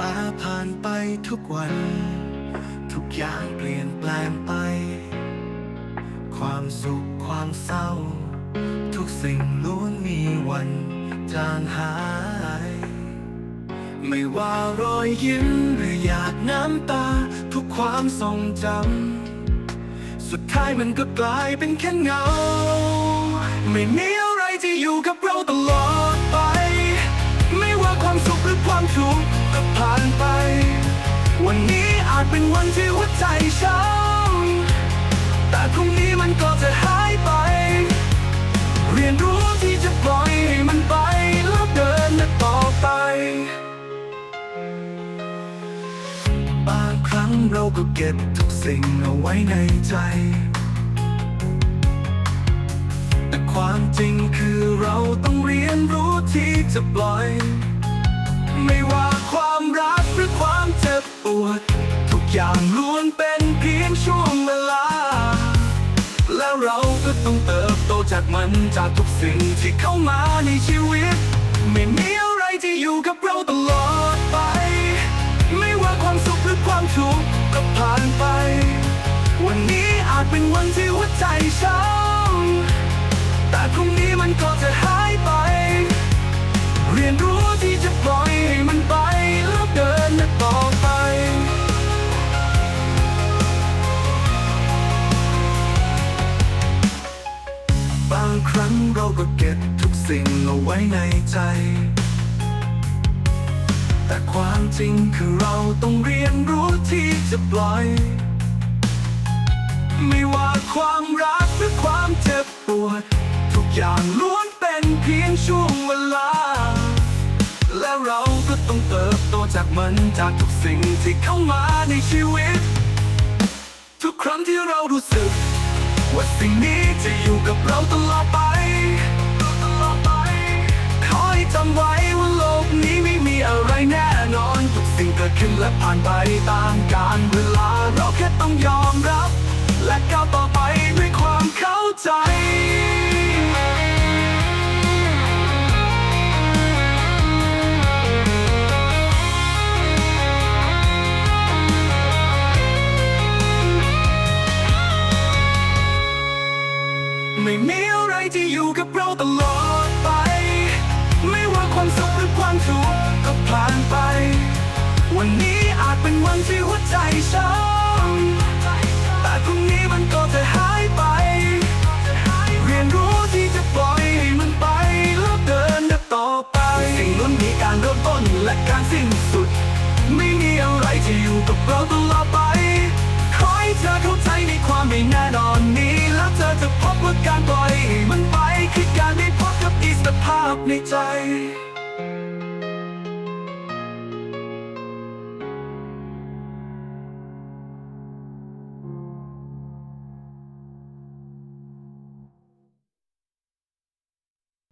ลาผ่านไปทุกวัน ทุกอย่างเปลี่ยนแปลงไป ความสุขความเศร้า ทุกสิ่งล้วนมีวันจางหาย ไม่ว่ารอยยิ้มหรือหยาดน้ำตา ทุกความทรงจำ สุดท้ายมันก็กลายเป็นแค่เงา ไม่มีอะไรที่อยู่กับเราตลอดไป วันนี้อาจเป็นวันที่หัวใจช้ำแต่พรุ่งนี้มันก็จะหายไป เรียนรู้ที่จะปล่อยให้มันไป แล้วเดินต่อไป บางครั้งเราก็เก็บทุกสิ่งเอาไว้ในใจแต่ความจริงคือเราต้องเรียนรู้ที่จะปล่อย ไม่ว่าความรักหรือความ ก็ต้องเติบโตจากมันจากทุกสิ่งที่เข้ามาในชีวิต ไม่มีอะไรที่อยู่กับเราตลอดไป ไม่ว่าความสุขหรือความทุกข์ก็ผ่านไป วันนี้อาจเป็นวันที่หัวใจช้ำแต่พรุ่งนี้มันก็จะหายไป ก็เก็บทุกสิ่งเอาไว้ในใจ แต่ความจริงคือเราต้องเรียนรู้ที่จะปล่อย ไม่ว่าความรักหรือความเจ็บปวด ทุกอย่างล้วนเป็นเพียงช่วงเวลา และเราก็ต้องเติบโตจากมันจากทุกสิ่งที่เข้ามาในชีวิต ทุกครั้งที่เรารู้สึก ว่าสิ่งนี้จะอยู่กับเราตลอดไป ขึ้นและผ่านไปตามกาลเวลาเราแค่ต้องยอมรับ และก้าวต่อไปด้วยความเข้าใจไม่มีอะไรที่อยู่กับเราตลอดไป ไม่ว่าความสุขหรือความทุกข์ก็ผ่านไป วันนี้อาจเป็นวันที่หัวใจช้ำแต่พรุ่งนี้มันก็จะหายไป เรียนรู้ที่จะปล่อยให้มันไป แล้วเดินเดต่อไป สิ่งนั้นมีการเริ่มต้นและการสิ้นสุด ไม่มีอะไรที่อยู่กับเราตลอดไป ขอให้เธอเข้าใจในความไม่แน่นอน